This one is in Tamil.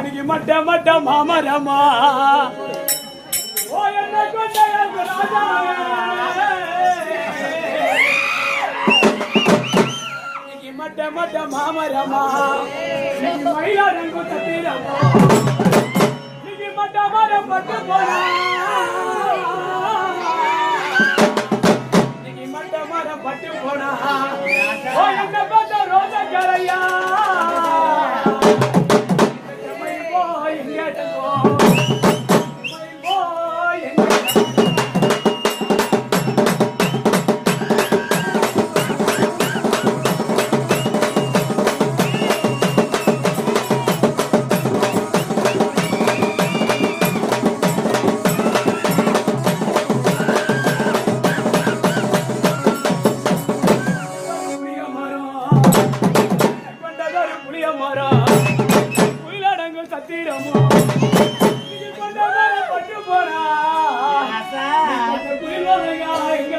மணிக்கு மட்ட மட்ட மாமரமா? ஓ என்ன கொண்ட எங்க மட்ட மட்ட மாமரமா? இன்னைக்கு மயிலாடுங்க தத்திரமா மட்ட மரம் பட்டு போனா? மட்ட மரம் பட்டு போனா? என்ன பார்த்த ரோஜா புளிய மரம் குயிலடங்கு சத்திரமோ பட்டு போனா வரையா எங்க